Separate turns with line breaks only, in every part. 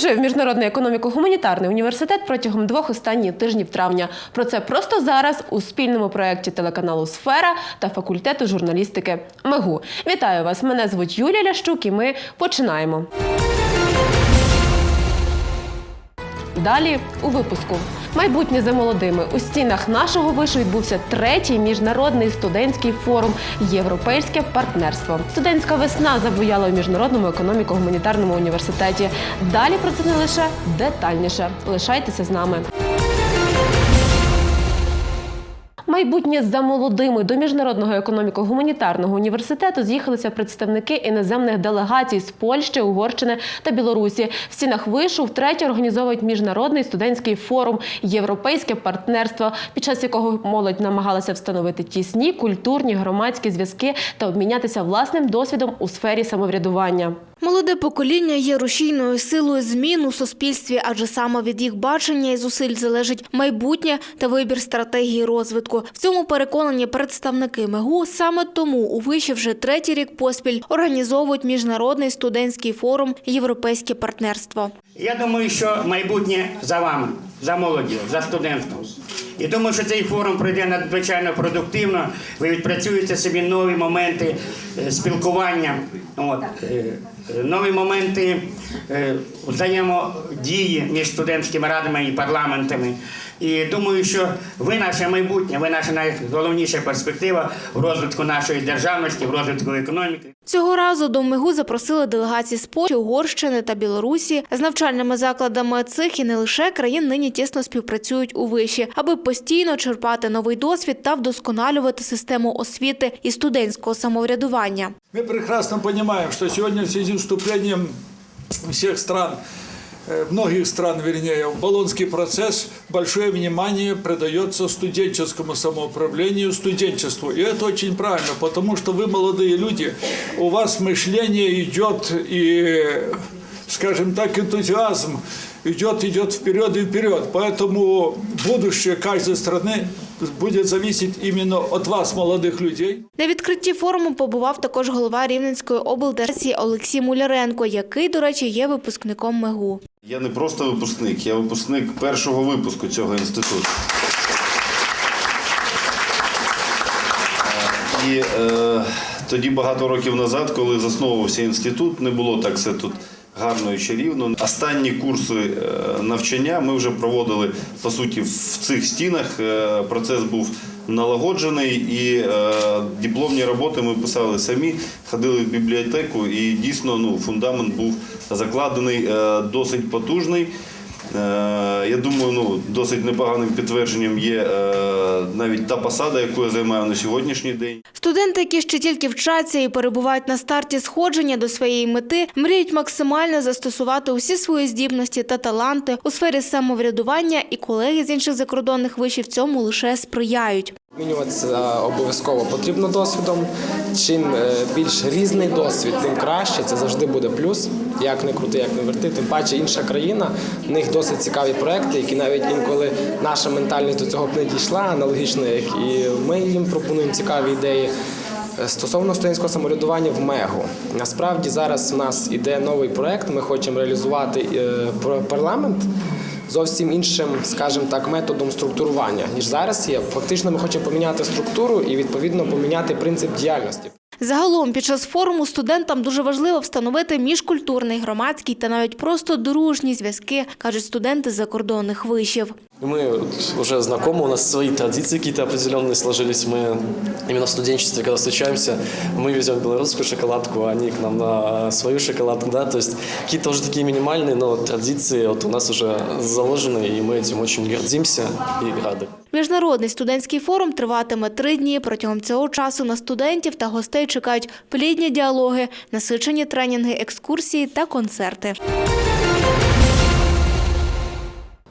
вступив в міжнародну економіку гуманітарний університет протягом двох останніх тижнів травня. Про це просто зараз у спільному проєкті телеканалу Сфера та факультету журналістики МЕГУ. Вітаю вас! Мене звуть Юлія Лящук, і ми починаємо. Далі у випуску. Майбутнє за молодими у стінах нашого вишу відбувся третій міжнародний студентський форум Європейське партнерство. Студентська весна забуяла у міжнародному економіко-гуманітарному університеті. Далі про це не лише детальніше. Лишайтеся з нами. Майбутнє за молодими до міжнародного економіко-гуманітарного університету з'їхалися представники іноземних делегацій з Польщі, Угорщини та Білорусі. В стінах вишу втретє організовують міжнародний студентський форум Європейське партнерство, під час якого молодь намагалася встановити тісні культурні громадські зв'язки та обмінятися власним досвідом у сфері самоврядування.
Молоде покоління є рушійною силою змін у суспільстві, адже саме від їх бачення і зусиль залежить майбутнє та вибір стратегії розвитку. В цьому переконані представники МЕГУ. Саме тому у виші вже третій рік поспіль організовують міжнародний студентський форум Європейське партнерство.
Я думаю, що майбутнє за вами, за молоддю, за студентством. І думаю, що цей форум пройде надзвичайно продуктивно. Ви відпрацюєте собі нові моменти е, спілкування, от, е, нові моменти е, взаємодії між студентськими радами і парламентами. І думаю, що ви наше майбутнє, ви наша найголовніша перспектива в розвитку нашої державності, в розвитку економіки.
Цього разу до МИГУ запросили делегації з Польщі, Угорщини та Білорусі. З навчальними закладами цих і не лише країн нині тісно співпрацюють у виші, аби постійно черпати новий досвід та вдосконалювати систему освіти і студентського самоврядування.
Ми прекрасно розуміємо, що сьогодні в связи с вступлением всех стран, э, многих стран, вернее, в Болонский процесс большое внимание придается студенческому самоуправлению, студенчеству. И это очень правильно, потому что вы молодые люди, у вас мышление идет и, скажем так, энтузиазм идет, идет вперед и вперед. Поэтому будущее каждой страны будет зависеть именно от вас, молодых людей.
На відкритті форуму побував також голова Рівненської облдержадміністрації Олексій Муляренко, який, до речі, є випускником МЕГУ.
Я не просто випускник, я випускник першого випуску цього інституту. І е, тоді багато років назад, коли засновувався інститут, не було так все тут гарно і чарівно. Останні курси е, навчання ми вже проводили по суті в цих стінах. Е, процес був налагоджений, і е, дипломні роботи ми писали самі, ходили в бібліотеку, і дійсно ну, фундамент був закладений досить потужний. Е, Я думаю, ну досить непоганим підтвердженням є е, навіть та посада, яку я займаю на сьогоднішній день.
Студенти, які ще тільки вчаться і перебувають на старті сходження до своєї мети, мріють максимально застосувати усі свої здібності та таланти у сфері самоврядування, і колеги з інших закордонних вишів цьому лише сприяють.
Змінюватися обов'язково потрібно досвідом. Чим е, більш різний досвід, тим краще. Це завжди буде плюс. Як не крути, як не верти. Тим паче інша країна. В них досить цікаві проекти, які навіть інколи наша ментальність до цього б не дійшла, аналогічно як і ми їм пропонуємо цікаві ідеї. Е, Стосовно студентського самоврядування в МЕГу, насправді зараз у нас іде новий проект. Ми хочемо реалізувати е, парламент зовсім іншим, скажімо так, методом структурування ніж зараз є. Фактично, ми хочемо поміняти структуру і відповідно поміняти принцип діяльності.
Загалом, під час форуму студентам дуже важливо встановити міжкультурний, громадський та навіть просто дружні зв'язки, кажуть студенти закордонних вишів.
Мы вот уже знакомы, у нас свои традиции какие-то определенные сложились. Мы именно в студенчестве, когда встречаемся, мы везем белорусскую шоколадку, а они к нам на свою шоколадку, да, то есть какие-то уже такие минимальные, но традиции вот у нас уже заложены, и мы этим очень гордимся и рады.
Міжнародний студентський форум триватиме три дні. Протягом цього часу на студентів та гостей чекають плідні діалоги, насичені тренінги, екскурсії та концерти.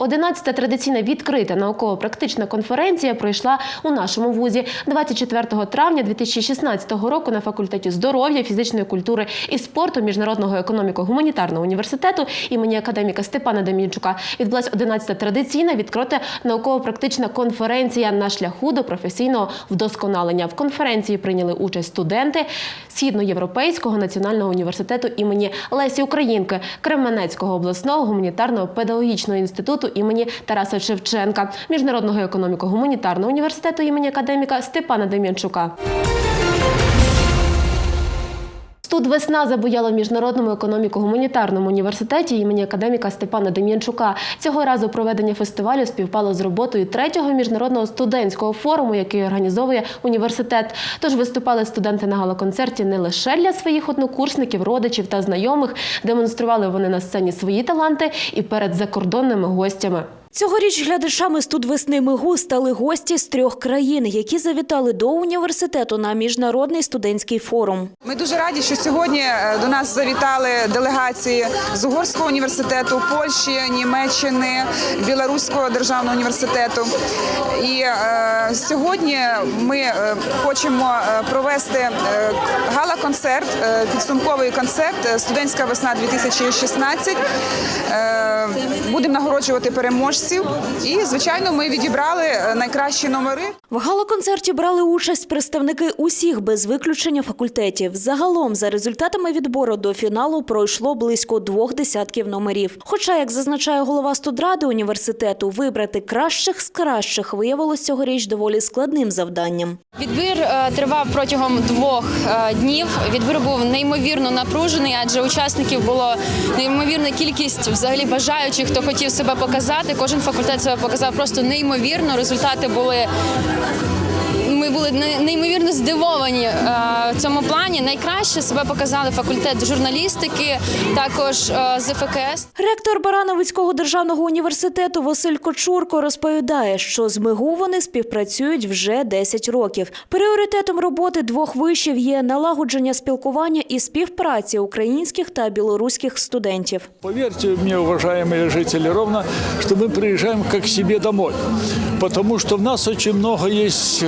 11-та традиційна відкрита науково-практична конференція пройшла у нашому вузі 24 травня 2016 року на факультеті здоров'я, фізичної культури і спорту Міжнародного економіко-гуманітарного університету імені академіка Степана Демінчука відбулася 11-та традиційна відкрита науково-практична конференція на шляху до професійного вдосконалення. В конференції прийняли участь студенти Східноєвропейського національного університету імені Лесі Українки, Кременецького обласного гуманітарного педагогічного інституту імені Тараса Шевченка, Міжнародного економіко-гуманітарного університету імені академіка Степана Дем'янчука. Тут весна забуяла в міжнародному економіко-гуманітарному університеті імені академіка Степана Дем'янчука. Цього разу проведення фестивалю співпало з роботою третього міжнародного студентського форуму, який організовує університет. Тож виступали студенти на галоконцерті не лише для своїх однокурсників, родичів та знайомих. Демонстрували вони на сцені свої таланти і перед закордонними гостями.
Цьогоріч глядачами студвесни МИГУ стали гості з трьох країн, які завітали до університету на міжнародний студентський форум.
Ми дуже раді, що сьогодні е, до нас завітали делегації з Угорського університету, Польщі, Німеччини, Білоруського державного університету. І е, сьогодні ми е, хочемо провести гала-концерт, підсумковий концерт Студентська весна 2016. Е, будемо нагороджувати переможців. І, звичайно, ми відібрали е, найкращі номери.
В галоконцерті брали участь представники усіх без виключення факультетів. Загалом, за результатами відбору до фіналу пройшло близько двох десятків номерів. Хоча, як зазначає голова студради університету, вибрати кращих з кращих виявилось цьогоріч доволі складним завданням.
Відбір е, тривав протягом двох е, днів. Відбір був неймовірно напружений, адже учасників було неймовірна кількість взагалі бажаючих, хто хотів себе показати. Кожен факультет себе показав просто неймовірно. Результати були. Ми були не- неймовірно здивовані е, в цьому плані. Найкраще себе показали факультет журналістики, також е, з ФКС.
Ректор Барановицького державного університету Василь Кочурко розповідає, що з МИГУ вони співпрацюють вже 10 років. Пріоритетом роботи двох вишів є налагодження спілкування і співпраці українських та білоруських студентів.
Поверьте мне, уважаемые жители, ровно, что мы приезжаем как к себе домой. Потому что в нас очень много есть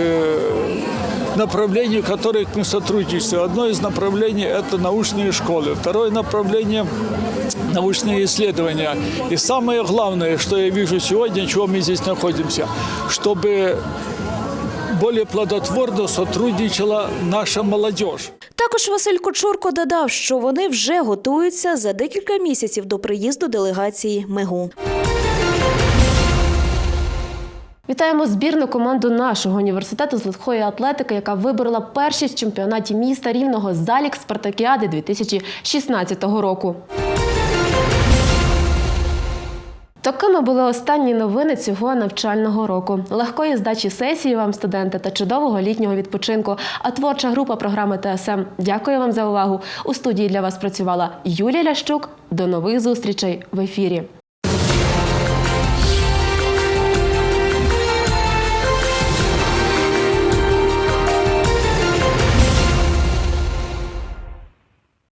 э, направлений, которые мы сотрудничаем. Одно из направлений – это научные школы. Второе направление – научные исследования. И самое главное, что я вижу сегодня, чего мы здесь находимся, чтобы более плодотворно сотрудничала наша молодежь.
Також Василь Кочурко додав, що вони вже готуються за декілька місяців до приїзду делегації МИГУ.
Вітаємо збірну команду нашого університету з легкої атлетики, яка виборола першість в чемпіонаті міста рівного залік Спартакіади 2016 року. Такими були останні новини цього навчального року. Легкої здачі сесії вам, студенти, та чудового літнього відпочинку. А творча група програми ТСМ. Дякую вам за увагу. У студії для вас працювала Юлія Лящук. До нових зустрічей в ефірі.